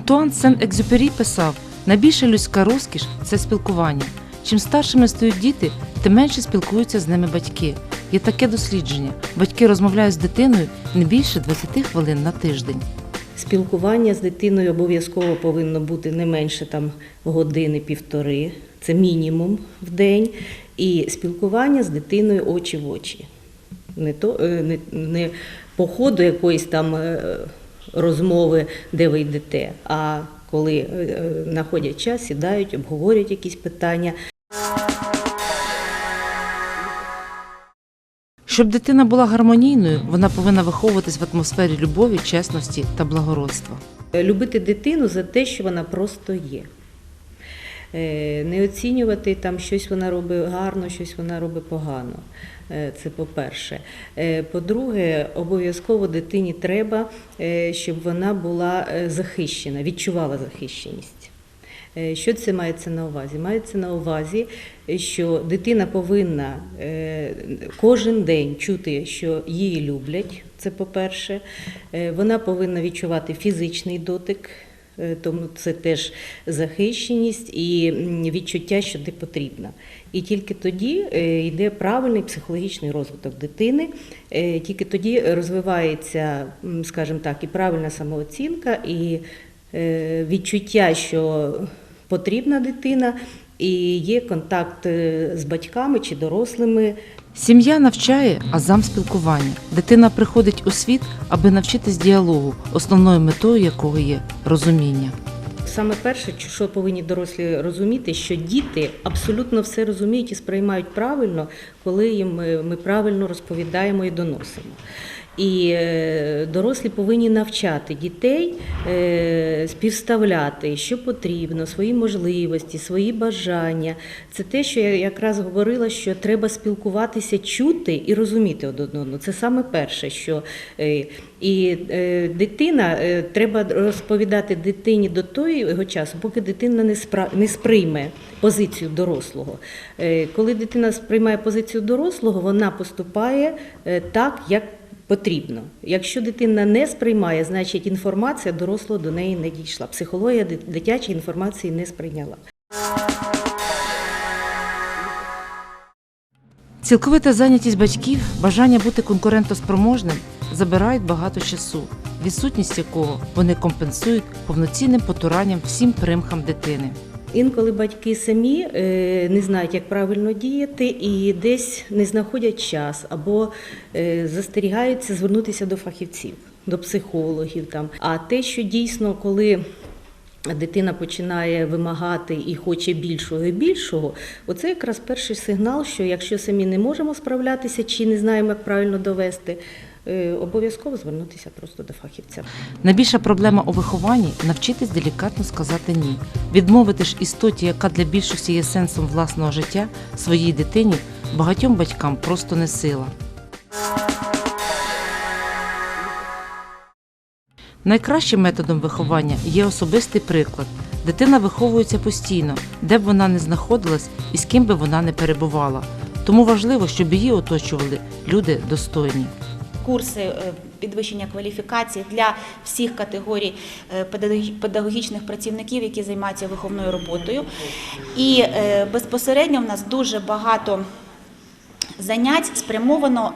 Антуан Сен-Екзюпері писав: найбільша людська розкіш це спілкування. Чим старшими стають діти, тим менше спілкуються з ними батьки. Є таке дослідження: батьки розмовляють з дитиною не більше 20 хвилин на тиждень. Спілкування з дитиною обов'язково повинно бути не менше там години-півтори, це мінімум в день. І спілкування з дитиною очі в очі. Не, то, е, не, не по ходу якоїсь там е, розмови, де ви йдете, а коли е, знаходять час, сідають, обговорюють якісь питання. Щоб дитина була гармонійною, вона повинна виховуватись в атмосфері любові, чесності та благородства. Любити дитину за те, що вона просто є. Е, Не оцінювати там щось вона робить гарно, щось вона робить погано. Е, Це по-перше. Е, По-друге, обов'язково дитині треба, щоб вона була захищена, відчувала захищеність. Що це мається на увазі? Мається на увазі, що дитина повинна кожен день чути, що її люблять. Це по-перше. Вона повинна відчувати фізичний дотик, тому це теж захищеність і відчуття, що ти потрібна. І тільки тоді е, йде правильний психологічний розвиток дитини, е, тільки тоді розвивається, скажімо так, і правильна самооцінка, і е, відчуття, що потрібна дитина, і є контакт з батьками чи дорослими. Сім'я навчає азам спілкування. Дитина приходить у світ, аби навчитись діалогу, основною метою якого є розуміння. Саме перше, що повинні дорослі розуміти, що діти абсолютно все розуміють і сприймають правильно, коли їм е, ми правильно розповідаємо і доносимо. І е, дорослі повинні навчати дітей е, співставляти, що потрібно, свої можливості, свої бажання. Це те, що я якраз говорила, що треба спілкуватися, чути і розуміти один одного. Це саме перше, що і дитина треба розповідати дитині до того часу, поки дитина не спра- не сприйме позицію дорослого. Е, Коли дитина сприймає позицію дорослого, вона поступає е, так, як потрібно. Якщо дитина не сприймає, значить інформація дорослого до неї не дійшла. Психологія дитячої інформації не сприйняла. Цілковита зайнятість батьків, бажання бути конкурентоспроможним забирають багато часу, відсутність якого вони компенсують повноцінним потуранням всім примхам дитини. Інколи батьки самі е, не знають, як правильно діяти, і десь не знаходять час або е, застерігаються звернутися до фахівців, до психологів. Там. А те, що дійсно, коли дитина починає вимагати і хоче більшого і більшого, оце якраз перший сигнал, що якщо самі не можемо справлятися чи не знаємо, як правильно довести, обов'язково звернутися просто до фахівця. Найбільша проблема у вихованні навчитись делікатно сказати ні, відмовити ж істоті, яка для більшості є сенсом власного життя, своїй дитині, багатьом батькам просто не сила. Найкращим методом виховання є особистий приклад. Дитина виховується постійно, де б вона не знаходилась і з ким би вона не перебувала. Тому важливо, щоб її оточували люди достойні. Курси е, підвищення кваліфікації для всіх категорій е, педагогічних працівників, які займаються виховною роботою. І е, безпосередньо в нас дуже багато занять спрямовано.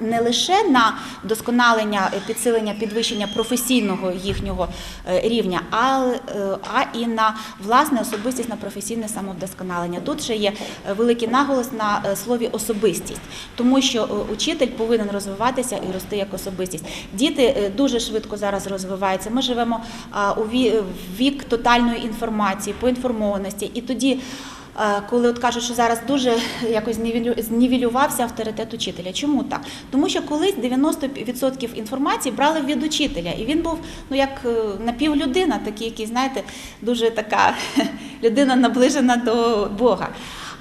Не лише на досконалення, е, підсилення, підвищення професійного їхнього е, рівня, а, е, а і на власне особистість, на професійне самовдосконалення. Тут ще є великий наголос на слові особистість, тому що учитель повинен розвиватися і рости як особистість. Діти дуже швидко зараз розвиваються. Ми живемо у вік тотальної інформації, поінформованості, і тоді. Е, Коли от кажуть, що зараз дуже якось знівелю- знівелювався авторитет учителя. Чому так? Тому що колись 90% інформації брали від учителя, і він був ну як е, напівлюдина, такий, який, знаєте, дуже така людина наближена до Бога.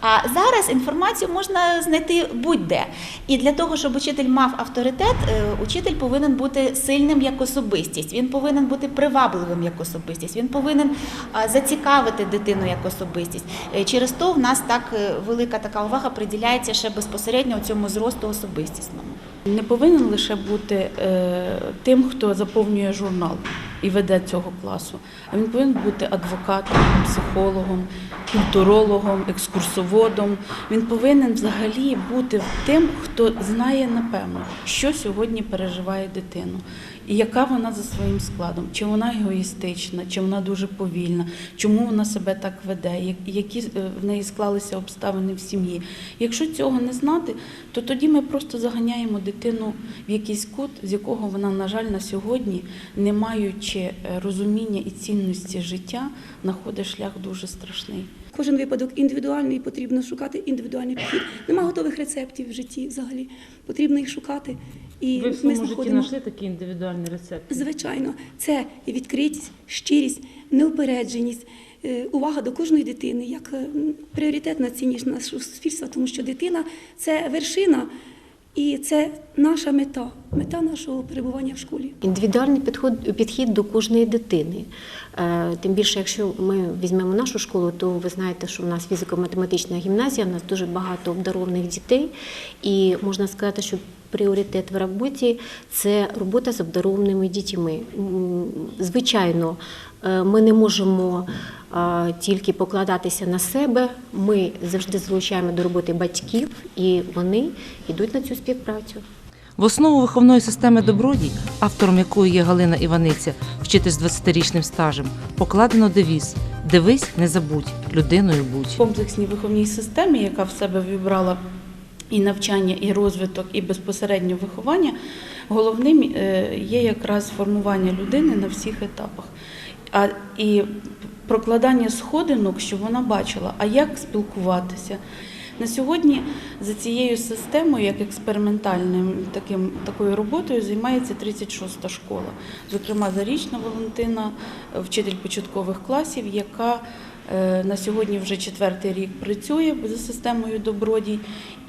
А зараз інформацію можна знайти будь-де. І для того, щоб учитель мав авторитет, е, учитель повинен бути сильним як особистість. Він повинен бути привабливим як особистість. Він повинен зацікавити дитину як особистість. Е, Через то в нас так е, велика така увага приділяється ще безпосередньо цьому зросту особистісному. Не повинен лише бути тим, хто заповнює журнал. І веде цього класу, а він повинен бути адвокатом, психологом, культурологом, екскурсоводом. Він повинен взагалі бути тим, хто знає напевно, що сьогодні переживає дитину, і яка вона за своїм складом, чи вона егоїстична, чи вона дуже повільна, чому вона себе так веде, які е, в неї склалися обставини в сім'ї. Якщо цього не знати, то тоді ми просто заганяємо дитину в якийсь кут, з якого вона, на жаль, на сьогодні, не маючи е, розуміння і цінності життя, знаходить шлях дуже страшний. Кожен випадок індивідуальний, потрібно шукати індивідуальний підхід. Нема готових рецептів в житті взагалі. Потрібно їх шукати. І Ви в ми своєму житті знаходимо. знайшли такий індивідуальний рецепт? Звичайно, це відкритість, щирість, неупередженість, е, увага до кожної дитини як е, пріоритетна цінність нашого суспільства, тому що дитина це вершина і це наша мета, мета нашого перебування в школі. Індивідуальний підход, підхід до кожної дитини. Е, Тим більше, якщо ми візьмемо нашу школу, то ви знаєте, що в нас фізико-математична гімназія, в нас дуже багато обдарованих дітей, і можна сказати, що пріоритет в роботі це робота з обдарованими дітьми. Звичайно, е, ми не можемо тільки покладатися на себе. Ми завжди залучаємо до роботи батьків, і вони йдуть на цю співпрацю. В основу виховної системи добродій, автором якої є Галина Іваниця, вчитель з 20-річним стажем, покладено девіз Дивись, не забудь, людиною будь. В комплексній виховній системі, яка в себе вібрала і навчання, і розвиток, і безпосередньо виховання, головним е, є якраз формування людини на всіх етапах. А і прокладання сходинок, щоб вона бачила, а як спілкуватися. На сьогодні за цією системою, як експериментальним такою роботою, займається 36-та школа. Зокрема, зарічна Валентина, вчитель початкових класів, яка на сьогодні вже четвертий рік працює за системою добродій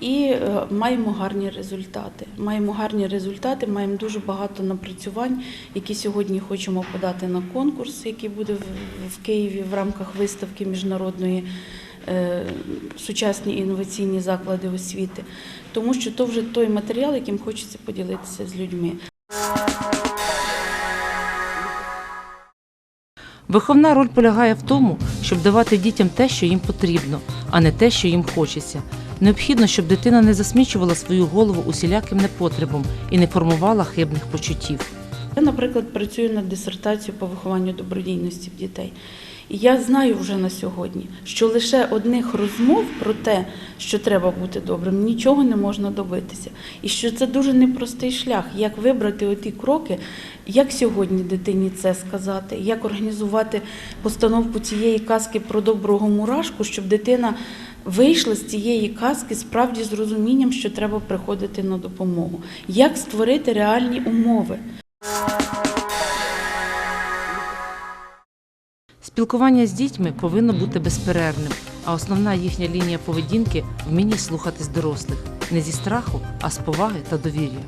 і е, маємо гарні результати. Маємо гарні результати, маємо дуже багато напрацювань, які сьогодні хочемо подати на конкурс, який буде в- в Києві в рамках виставки міжнародної е, сучасні інноваційні заклади освіти, тому що то вже той матеріал, яким хочеться поділитися з людьми. Виховна роль полягає в тому, щоб давати дітям те, що їм потрібно, а не те, що їм хочеться. Необхідно, щоб дитина не засмічувала свою голову усіляким непотребом і не формувала хибних почуттів. Я, наприклад, працюю над дисертацією по вихованню добродійності в дітей. І я знаю вже на сьогодні, що лише одних розмов про те, що треба бути добрим, нічого не можна добитися. І що це дуже непростий шлях, як вибрати оті кроки, як сьогодні дитині це сказати, як організувати постановку цієї казки про доброго мурашку, щоб дитина вийшла з цієї казки справді з розумінням, що треба приходити на допомогу, як створити реальні умови. Спілкування з дітьми повинно бути безперервним, а основна їхня лінія поведінки вміння слухатись дорослих не зі страху, а з поваги та довір'я.